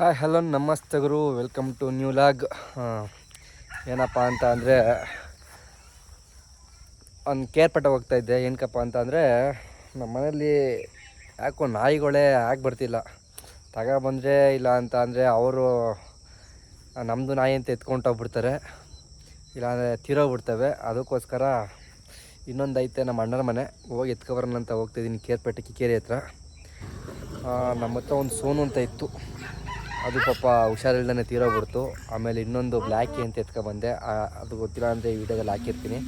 Hi, hello ನಮಸ್ತೆ ಗುರು welcome to new log ಏನಪ್ಪ ಅಂತ ಅಂದರೆ, ಒಂದು ಕೇರ್ಪಟ್ಟ ಹೋಗ್ತಾ ಇದ್ದೆ. ಏನಕ್ಕಪ್ಪ ಅಂತ ಅಂದರೆ ನಮ್ಮ ಮನೇಲಿ ಯಾಕೋ ನಾಯಿಗಳೇ ಯಾಕೆ ಬರ್ತಿಲ್ಲ ತಗೊಬಂದರೆ ಇಲ್ಲ ಅಂತ ಅಂದರೆ, ಅವರು ನಮ್ಮದು ನಾಯಿ ಅಂತ ಎತ್ಕೊಂಡು ಹೋಗ್ಬಿಡ್ತಾರೆ. ಇಲ್ಲಾಂದರೆ ತೀರೋಗ್ಬಿಡ್ತವೆ ಅದಕ್ಕೋಸ್ಕರ ಇನ್ನೊಂದು ಐತೆ ನಮ್ಮ ಅಣ್ಣನ ಮನೆ. ಹೋಗಿ ಎತ್ಕೊಬರೋಣ ಅಂತ ಹೋಗ್ತಾಯಿದ್ದೀನಿ ಕೇರ್ಪೇಟೆ ಕಿಕ್ಕೇರಿ ಹತ್ರ. ನಮ್ಮ ಹತ್ರ ಒಂದು ಸೋನು ಅಂತ ಇತ್ತು. ಅದು ಪಾಪ ಹುಷಾರಿಲ್ದೇ ತೀರೋಗ್ಬಿಡ್ತು. ಆಮೇಲೆ ಇನ್ನೊಂದು ಬ್ಲ್ಯಾಕಿ ಅಂತ ಎತ್ಕೊಬಂದೆ ಅದು ಗೊತ್ತಿಲ್ಲ ಅಂದರೆ ಈ ವಿಡಿಯೋದಲ್ಲಿ ಹಾಕಿರ್ತೀನಿ.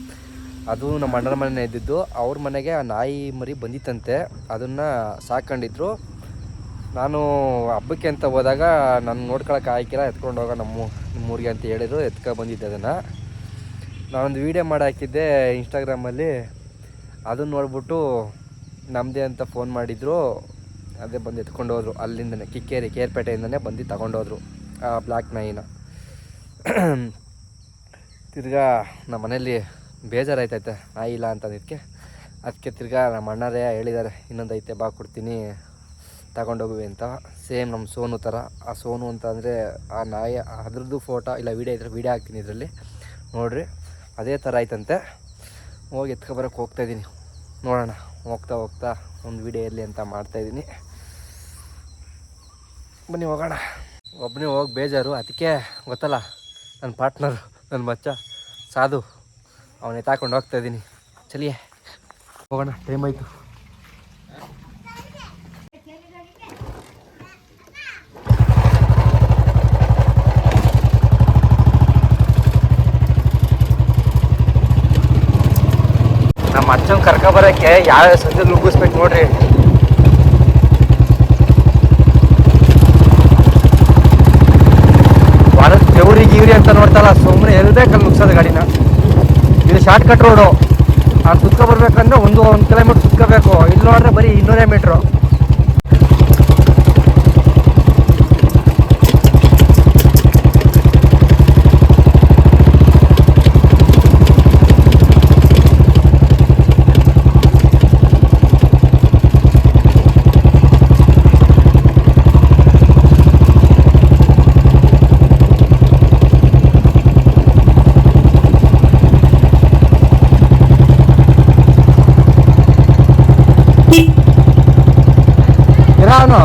ಅದು ನಮ್ಮ ಅಣ್ಣನ ಮನೆ ಇದ್ದಿದ್ದು. ಅವ್ರ ಮನೆಗೆ ಆ ನಾಯಿ ಮರಿ ಬಂದಿತ್ತಂತೆ. ಅದನ್ನು ಸಾಕೊಂಡಿದ್ರು. ನಾನು ಹಬ್ಬಕ್ಕೆ ಅಂತ ಹೋದಾಗ ನಾನು ನೋಡ್ಕೊಳಕ್ಕೆ ಹಾಕಿಲ್ಲ ಎತ್ಕೊಂಡು ಹೋಗೋ ನಮ್ಮ ನಿಮ್ಮೂರಿಗೆ ಅಂತ ಹೇಳಿದ್ರು. ಎತ್ಕೊ ಬಂದಿದ್ದೆ ಅದನ್ನು. ನಾನೊಂದು ವೀಡಿಯೋ ಮಾಡಿ ಹಾಕಿದ್ದೆ ಇನ್ಸ್ಟಾಗ್ರಾಮಲ್ಲಿ ಅದನ್ನು ನೋಡ್ಬಿಟ್ಟು ನಮ್ಮದೇ ಅಂತ ಫೋನ್ ಮಾಡಿದ್ರು. ಅದೇ ಬಂದು ಎತ್ಕೊಂಡು ಹೋದ್ರು. ಅಲ್ಲಿಂದನೇ ಕಿಕ್ಕೇರಿ, ಕೇರ್ಪೇಟೆಯಿಂದನೇ ಬಂದು ತಗೊಂಡೋದ್ರು ಆ ಬ್ಲ್ಯಾಕ್ ನಾಯಿನ ತಿರ್ಗಾ ನಮ್ಮ ಮನೇಲಿ ಬೇಜಾರಾಯ್ತೈತೆ. ನಾಯಿ ಇಲ್ಲ ಅಂತಂದಿದ್ದಕ್ಕೆ ಅದಕ್ಕೆ. ತಿರ್ಗಾ ನಮ್ಮ ಅಣ್ಣರೇ ಹೇಳಿದ್ದಾರೆ ಇನ್ನೊಂದು ಐತೆ ಬಾ ಕೊಡ್ತೀನಿ ತಗೊಂಡೋಗುವೆ ಅಂತ. ಸೇಮ್ ನಮ್ಮ ಸೋನು ಥರ. ಆ ಸೋನು ಅಂತ ಅಂದರೆ ಆ ನಾಯಿ, ಅದ್ರದ್ದು ಫೋಟೋ, ಇಲ್ಲ ವೀಡಿಯೋ ಇದ್ರೆ ವೀಡಿಯೋ ಹಾಕ್ತೀನಿ ಇದರಲ್ಲಿ. ನೋಡ್ರಿ, ಅದೇ ಥರ ಆಯ್ತಂತೆ. ಹೋಗಿ ಎತ್ಕೊಬರಕ್ಕೆ ಹೋಗ್ತಾಯಿದ್ದೀನಿ ನೋಡೋಣ, ಹೋಗ್ತಾ ಹೋಗ್ತಾ ಒಂದು ವೀಡಿಯೋ ಇರಲಿ ಅಂತ ಮಾಡ್ತಾಯಿದ್ದೀನಿ ಬನ್ನಿ ಹೋಗೋಣ. ಒಬ್ಬನೇ ಹೋಗಿ ಬೇಜಾರು, ಅದಕ್ಕೆ ಗೊತ್ತಲ್ಲ ನನ್ನ ಪಾರ್ಟ್ನರು ನನ್ನ ಮಚ್ಚ, ಸಾಧು, ಅವನ ಎತ್ತಾಕೊಂಡು ಹೋಗ್ತಾ ಇದ್ದೀನಿ ಚಲಿಯೇ. ಹೋಗೋಣ ಟೈಮ್ ಆಯಿತು. ನಮ್ಮ ಅಚ್ಚನ ಕರ್ಕೊಬರಕ್ಕೆ ಯಾವ ಸಂಜೆ ಮುಗಿಸ್ಬೇಕು ನೋಡ್ರಿ. ಇದು ಶಾರ್ಟ್ ಕಟ್ ರೋಡು ಆ ಸುತ್ಕೊ ಬರ್ಬೇಕಂದ್ರೆ ಒಂದು ಒಂದು ಕಿಲೋಮೀಟ್ರ್ ಸುತ್ಕೋಬೇಕು. ಇಲ್ಲಿ ನೋಡ್ರೆ ಬರೀ ಇನ್ನೂರೇ ಮೀಟ್ರು ಇರಾನು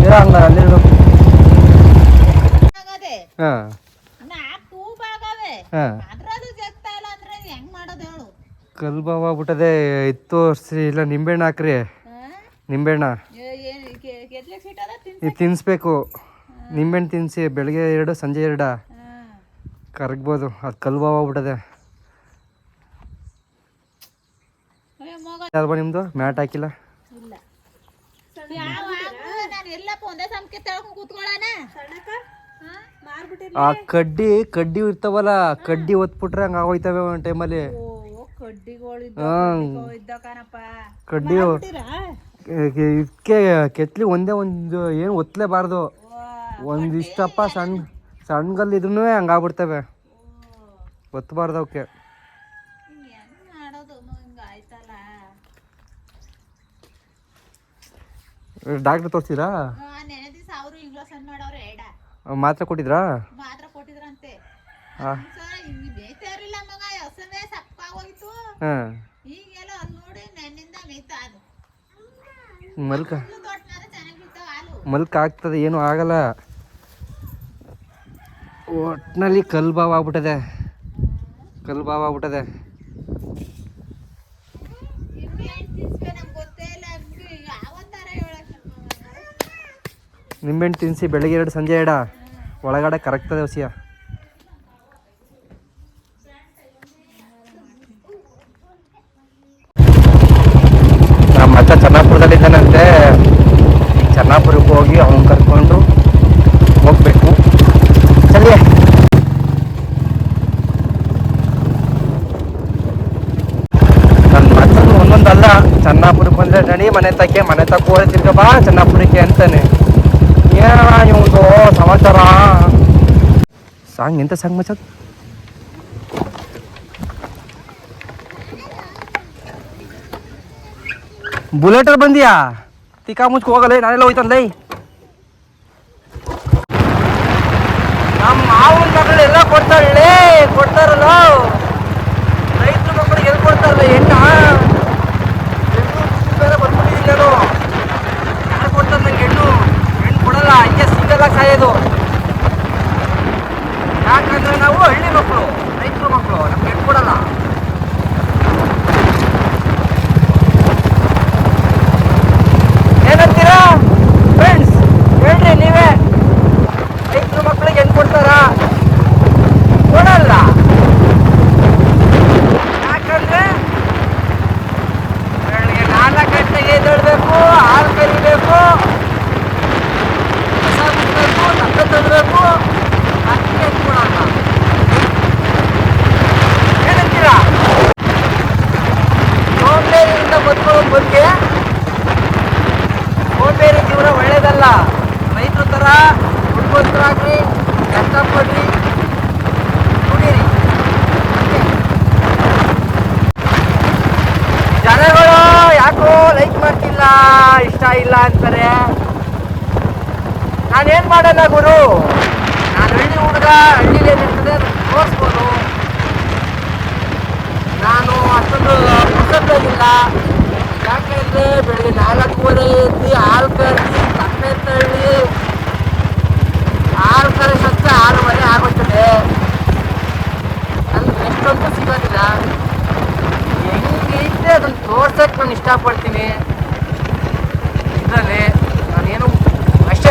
ಇರ ಹಂಗ ಅಲ್ಲಿರ್ಬೇಕು ಹಾಂ. ಹಾಂ. ಕಲ್ಬಾವ ಆಗ್ಬಿಟ್ಟದೆ ಇತ್ತು ತೋರಿಸಿ ಇಲ್ಲ ನಿಂಬೆಹಣ್ಣು ಹಾಕ್ರಿ. ನಿಂಬೆಹಣ್ಣ. ಇದು ತಿನ್ನಿಸ್ಬೇಕು ನಿಂಬೆಹಣ್ಣು ತಿನ್ನಿಸಿ ಬೆಳಗ್ಗೆ ಎರಡು ಸಂಜೆ ಎರಡ. ಕರಗ್ಬೋದು ಅದು ಕಲ್ಬಾವ ಆಗ್ಬಿಟ್ಟದೆ ನಿಮ್ದು? ನಿಮ್ಮದು ಮ್ಯಾಟ್ ಹಾಕಿಲ್ಲ? ಆ ಕಡ್ಡಿ ಕಡ್ಡಿ ಇರ್ತಾವಲ್ಲ ಕಡ್ಡಿ ಒತ್ಬಿಟ್ರೆ ಹಂಗ ಆಗೋಯ್ತವೆ ಒಂದು ಟೈಮಲ್ಲಿ. ಕಡ್ಡಿ ಇದಕ್ಕೆ ಕೆತ್ಲಿ ಒಂದೇ ಒಂದು ಏನು ಒತ್ತಲೇಬಾರ್ದು ಒಂದಿಷ್ಟಪ್ಪ ಸಣ್ಣ ಸಣ್ಣಗಲ್ಲಿ ಇದ್ರೂ ಹಂಗಾಗ್ಬಿಡ್ತವೆ ಒತ್ತಬಾರ್ದು ಅವಕ್ಕೆ ಹೆಂಗ್ ಮಾಡೋದು ಹಿಂಗ ಆಯ್ತಲ್ಲ ಡಾಕ್ಟ್ರ್ ತೋರಿಸಿದ್ರಾ? ನೆನೆ ದಿವಸ ಅವರು ಮಾತ್ರೆ ಕೊಟ್ಟಿದ್ರಾ? ಮಾತ್ರ ಕೊಟ್ಟಿದ್ರಂತೆ. ಹಾಂ ಹಿಂಗೆ ಬೇಯ್ತಾ ಇರಲಿಲ್ಲ ಮಗ ಹಸವೇ ಸಪ್ಪಾಗೋಯ್ತು ಹಾಂ. ಈಗೆಲ್ಲ ಅಲ್ಲಿ ನೋಡಿ ನೆನ್ನಿಂದ ಮೇಯ್ತಾ ಅದು. ಮಲ್ಕ. ಮಲ್ಕ ಆಗ್ತದೆ ಏನು ಆಗಲ್ಲ. ಒಟ್ಟಿನಲ್ಲಿ ಕಲ್ಬಾವ್ ಆಗ್ಬಿಟ್ಟದೆ. ಕಲ್ಬಾವ್ ಆಗ್ಬಿಟ್ಟದೆ ನಿಮ್ಗೆ ಏನ್ ತಿನ್ಸ್ಬೇಕು ನಮ್ಗೆ ಗೊತ್ತೇ ಇಲ್ಲ ನಿಮ್ಗೆ ಯಾವ ಥರ ಹೇಳಕ್ ನಿಂಬೆಹಣ್ಣು ತಿನ್ನಿಸಿ ಬೆಳಗ್ಗೆ ಎರಡು, ಸಂಜೆ ಎಡ ಒಳಗಡೆ ಕರಗ್ತದೆ ಹಸಿಯ ನಮ್ಮ ಅತ್ತ ಚೆನ್ನಾಪುರದಲ್ಲಿದ್ದಾನಂತೆ ಚೆನ್ನಾಪುರಕ್ಕೆ ಹೋಗಿ ಅವನು ಕರ್ಕೊಂಡು ಹೋಗ್ಬೇಕು. ಸರಿಯೇ ನನ್ನ ಮತ್ತೊಂದು ಒಂದೊಂದಲ್ಲ, ಚೆನ್ನಾಪುರಕ್ಕೆ ಬಂದ್ರೆ ನಡಿ, ಮನೆ ತಕ್ಕೆ, ಮನೆ ತಕ್ಕ ಹೋಗಿ ತಿರ್ಗ ಬಾ ಚೆನ್ನಾಪುರಕ್ಕೆ ಅಂತಾನೆ. ಏನ ಇವಂದು ಸಮಾಚಾರ ಸಾಂಗ್ ಎಂತ ಸಾಂಗ್ ಮಚ್ಚ ಬುಲೆಟರ್ ಬಂದಿಯಾ ತಿಕ್ಕಾ ಮುಚ್ಕ ಹೋಗಲ್ಲ ನಾನೆಲ್ಲ ಹೋಯ್ತಂದೈ ನಮ್ಮ ಮಾವನ ಮಗಳೆಲ್ಲ ಕೊಡ್ತಾಳೆ ಕೊಡ್ತಾರಲ್ಲ ರೈತರ ಮಕ್ಕಳಿಗೆ ಎಲ್ಲಿ ಕೊಡ್ತಾರಲ್ಲ ಹೆಣ್ಣ ಸಿಂಗಲ್ ಸಾಯೋದು ಯಾಕಂದ್ರೆ ನಾವು ಹಳ್ಳಿ ಮಕ್ಕಳು ರೈತರ ಮಕ್ಕಳು ನಮ್ಗೆ ಇಷ್ಟ ಇಲ್ಲ ಅಂತಾರೆ. ನಾನೇನು ಮಾಡಲ್ಲ ಗುರು? ನಾನು ಹಳ್ಳಿ ಹುಡುಗ, ಹಳ್ಳಿಲಿ ಏನಿರ್ತದೆ ತೋರಿಸ್ಬೋದು. ನಾನು ಅಷ್ಟೊಂದು ಪುಸ್ತಕದಾಗಿಲ್ಲ ಯಾಕೆಂದ್ರೆ ಬೆಳಿಗ್ಗೆ ನಾಲ್ಕೂವರೆ ಎದ್ದು ಹಾಲು ಕರೆಸಿ ತಪ್ಪೆ ತಳ್ಳಿ ಹಾಲು ಕರೆಸೋಕ್ಕೆ ಆರೂವರೆ ಆಗುತ್ತದೆ ಅಲ್ಲಿ ಎಷ್ಟೊಂದು ಸಿಗೋದಿಲ್ಲ. ಹೆಂಗೈತೆ ಅದನ್ನು ತೋರ್ಸಕ್ಕೆ ನಾನು ಇಷ್ಟಪಡ್ತೀನಿ ಇದರಲ್ಲಿ ನಾನೇನು ಅಷ್ಟೇ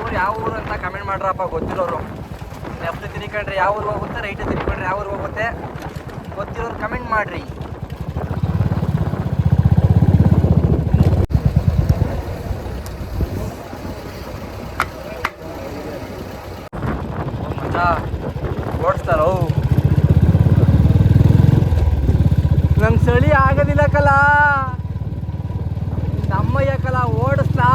ಊರು ಯಾವ ಊರು ಅಂತ ಕಮೆಂಟ್ ಮಾಡ್ರಪ್ಪ ಗೊತ್ತಿರೋರು ಯಾವ ಊರು ಹೋಗುತ್ತೆ ರೈಟ್ ತಿಳ್ಕೊಳ್ರಿ ಯಾವ ಊರು ಹೋಗುತ್ತೆ ಗೊತ್ತಿರೋರು ಕಮೆಂಟ್ ಮಾಡ್ರಿ ಮಜಾ ಓಡಿಸ್ತಾರೋ ನಂಗೆ ಚಳಿ ಆಗೋದಿಲ್ಲ ಕಲ ನಮ್ಮಯ್ಯ ಕಲ ಓಡಿಸ್ಲಾ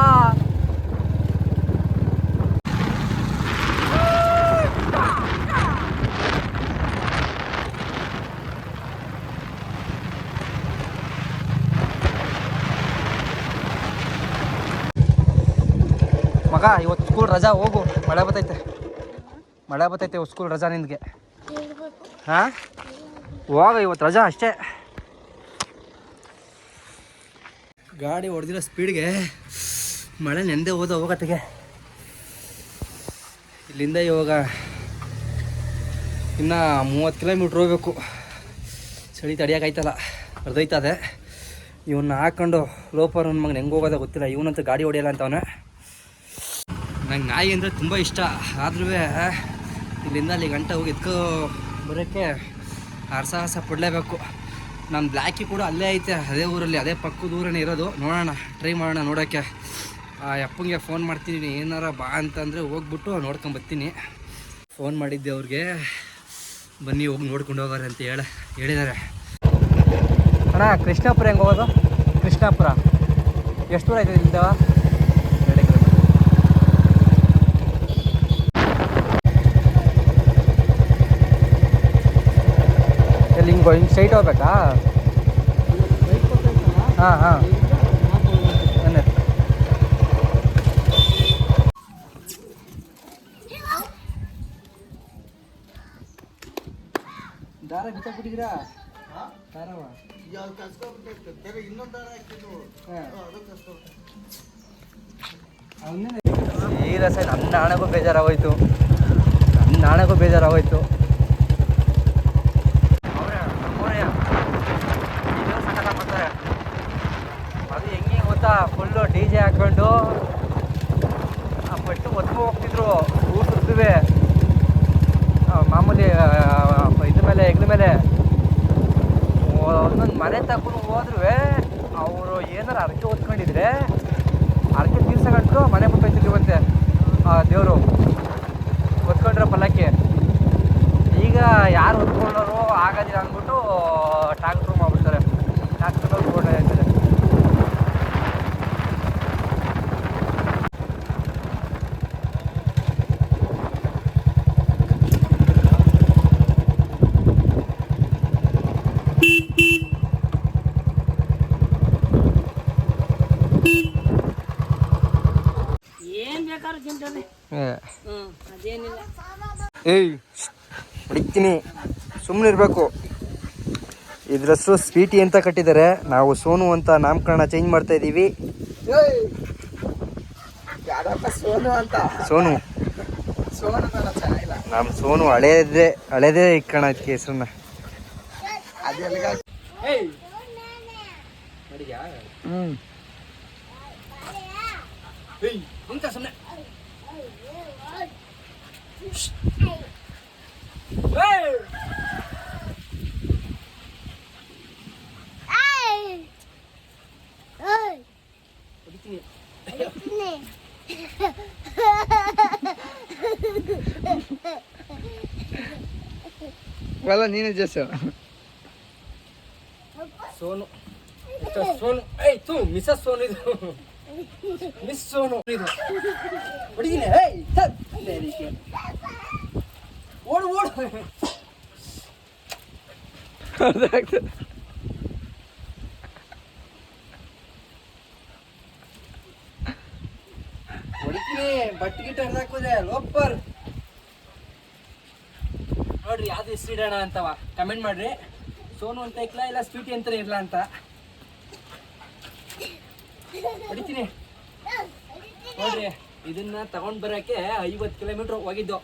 ಮಗ ಇವತ್ತು ಸ್ಕೂಲ್ ರಜಾ ಹೋಗು, ಮಳೆ ಬರ್ತೈತೆ. ಮಳೆ ಬರ್ತೈತೆ ಸ್ಕೂಲ್ ರಜಾ ನಿಂಗೆ ಹಾಂ? ಹೋಗ ಇವತ್ತು ರಜಾ ಅಷ್ಟೇ. ಗಾಡಿ ಹೊಡೆದಿರೋ ಸ್ಪೀಡ್ಗೆ ಮಳೆ ನೆಂದೇ ಹೋದ ಹೋಗತ್ತಿಗೆ. ಇಲ್ಲಿಂದ ಇವಾಗ ಇನ್ನು ಮೂವತ್ತು ಕಿಲೋಮೀಟ್ರ್ ಹೋಗ್ಬೇಕು. ಚಳಿ ತಡಿಯೋಕ್ಕಾಯ್ತಲ್ಲ ಅರ್ಧೈತದೆ ಇವನ್ನ ಹಾಕ್ಕೊಂಡು ಲೋಪರ್ ನನ್ನ ಮಗನ ಹೆಂಗೆ ಹೋಗೋದ ಗೊತ್ತಿಲ್ಲ, ಇವನಂತೂ ಗಾಡಿ ಹೊಡೆಯಲ್ಲ ಅಂತವನೇ. ನಂಗೆ ನಾಯಿ ಅಂದರೆ ತುಂಬ ಇಷ್ಟ. ಆದ್ರೂ ಇಲ್ಲಿಂದ ಅಲ್ಲಿ ಗಂಟೆ ಹೋಗಿ ಎತ್ಕೊ ಬರೋಕ್ಕೆ ಹರಸಾಹಸ ಪಡಲೇಬೇಕು. ನಮ್ಮ ಬ್ಲ್ಯಾಕಿ ಕೂಡ ಅಲ್ಲೇ ಐತೆ, ಅದೇ ಊರಲ್ಲಿ, ಅದೇ ಪಕ್ಕದ ದೂರನೇ ಇರೋದು. ನೋಡೋಣ ಟ್ರೈ ಮಾಡೋಣ ನೋಡೋಕ್ಕೆ. ಆ, ಅಪ್ಪಂಗೆ ಫೋನ್ ಮಾಡ್ತೀನಿ ಏನಾರ ಬಾ ಅಂತಂದರೆ ಹೋಗ್ಬಿಟ್ಟು ನೋಡ್ಕೊಂಬರ್ತೀನಿ ಫೋನ್ ಮಾಡಿದ್ದೆ ಅವ್ರಿಗೆ. ಬನ್ನಿ, ಹೋಗಿ ನೋಡ್ಕೊಂಡು ಹೋಗಾರೆ ಅಂತ ಹೇಳ ಹೇಳಿದ್ದಾರೆ ಅಣ್ಣ, ಕೃಷ್ಣಾಪುರ ಹೆಂಗೆ ಹೋಗೋದು? ಕೃಷ್ಣಾಪುರ. ಎಷ್ಟು ದೂರ ಇದೆ ಇಲ್ಲಿಂದ ಎರಡು ಕಿಲೋಮೀಟರ್ ಎಲ್ಲಿ ಹಿಂಗೆ ಹಿಂಗೆ ಸ್ಟ್ರೈಟ್ ಹೋಗ್ಬೇಕಾ? ಹಾಂ ಹಾಂ. ದಾರ ಬಿಟ್ಟಿದ್ದೀರಾ ನನ್ನ ನಾಣೆಗೂ ಬೇಜಾರಾಗೋಯ್ತು. ನನ್ನ ನಾಣಕ್ಕೂ ಬೇಜಾರಾಗೋಯ್ತು ಅದು ಹೆಂಗೆ ಗೊತ್ತಾ ಫುಲ್ಲು ಡಿ ಜೆ ಹಾಕ್ಕೊಂಡು ಆ ಪಟ್ಟು ಒತ್ಕೊ ಹೋಗ್ತಿದ್ರು ಊಟದ್ದುವೆ ಮಾಮೂಲಿ ಇದ್ರ ಮೇಲೆ, ಹೆಗ್ಲ ಮೇಲೆ. ಒಂದೊಂದು ಮನೆ ತಗೊಂಡು ಹೋದ್ರು ಅವರು ಏನಾರು ಅರಕೆ ಓದ್ಕೊಂಡಿದ್ರೆ ಅರಕೆ ತೀರ್ಸಗಂಟು ಮನೆ ಆ ದೇವರು. ಒತ್ಕೊಂಡ್ರೆ ಪಲ್ಲಕ್ಕಿ ಬೇಕಾದ್ರೂ ತಿಂತಾನೆ ಅದೇನಿಲ್ಲ. ಏಯ್ ಹೊಡಿತೀನಿ ಸುಮ್ಮನೆ ಇರಬೇಕು ಇದ್ರ ಹೆಸರು ಸ್ವೀಟಿ ಅಂತ ಕಟ್ಟಿದ್ದಾರೆ. ನಾವು ಸೋನು ಅಂತ ನಾಮಕರಣ ಚೇಂಜ್ ಮಾಡ್ತಾ ಇದ್ದೀವಿ ಸೋನು ಅಂತ? ಸೋನು. ನಮ್ಮ ಸೋನು ಹಳೇದೇ ಹಳೇದೇ ಇಕ್ಕಣ ಅದಕ್ಕೆ ಹೆಸರನ್ನ. ಹ್ಞೂ ಹ್ಮ್. ವಲ್ಲ ನೀನೇ ಜಸ್ಸು ಸೋನು. ಸೋನು. ಏಯ್ ತು ಮಿಸಸ್ ಸೋನು ಇದು. ಮಿಸ್ ಸೋನು ಇದು. ಹೊಡಿತೀನಿ. ಏಯ್ ಓಡು ಓಡು. ಹೊಡಿತೀನಿ, ಬಟ್ಟೆ ಗಿಟ್ಟ ಹಾಕಿದ್ರೆ ಲೋಪರ್. ನೋಡ್ರಿ, ಯಾವ್ದು ಹೆಸರು ಇಡೋಣ ಅಂತವ. ಕಮೆಂಟ್ ಮಾಡ್ರಿ. ಸೋನು ಅಂತ ಇಕ್ಲಾ, ಇಲ್ಲ ಸ್ವೀಟಿ ಅಂತ ಇರ್ಲ ಅಂತ. ಹೊಡಿತೀನಿ. ನೋಡ್ರಿ, ಇದನ್ನ ತಗೊಂಡ್ ಬರಕ್ಕೆ ಐವತ್ತು ಕಿಲೋಮೀಟರ್ ಹೋಗಿದ್ದು.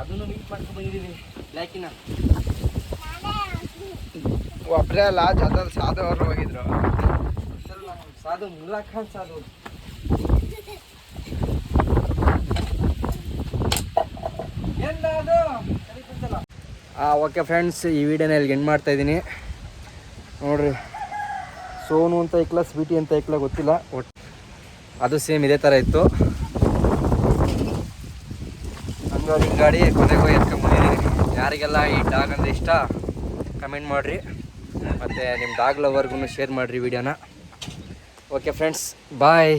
ಅದನ್ನು ಮೀಟ್ ಮಾಡ್ಕೊಂಡು ಬಂದಿದ್ದೀವಿ. ಬ್ಲ್ಯಾಕಿನ ಒಬ್ರೇ ಅಲ್ಲ ಜೊತೆ ಸಾಧು ಅವರು ಹೋಗಿದ್ರು. ಸಾಧು ಮುಲ್ಲಾ ಖಾನ್ ಸಾಧು. ಓಕೆ ಫ್ರೆಂಡ್ಸ್ ಈ ವಿಡಿಯೋನ ಇಲ್ಲಿ ಎಂಡ್ ಮಾಡ್ತಾ ಇದ್ದೀನಿ. ನೋಡ್ರಿ ಸೋನು ಅಂತ ಐಕ್ಲ ಸ್ವೀಟಿ ಅಂತ ಐಕ್ಲ ಗೊತ್ತಿಲ್ಲ ಒಟ್ ಅದು ಸೇಮ್ ಇದೇ ಥರ ಇತ್ತು. ಹಂಗಾಗಿ ಹಿಂಗಾಡಿ ಕೊನೆಗೂ ಎತ್ಕೊಂಡ್ಬಂದಿದ್ದೀನಿ ಯಾರಿಗೆಲ್ಲ ಈ ಡಾಗ್ ಅಂದರೆ ಇಷ್ಟ, ಕಮೆಂಟ್ ಮಾಡಿರಿ. ಮತ್ತು ನಿಮ್ಮ ಡಾಗ್ ಲವರ್ಗೂ ಶೇರ್ ಮಾಡಿರಿ ವಿಡಿಯೋನ. Okay friends bye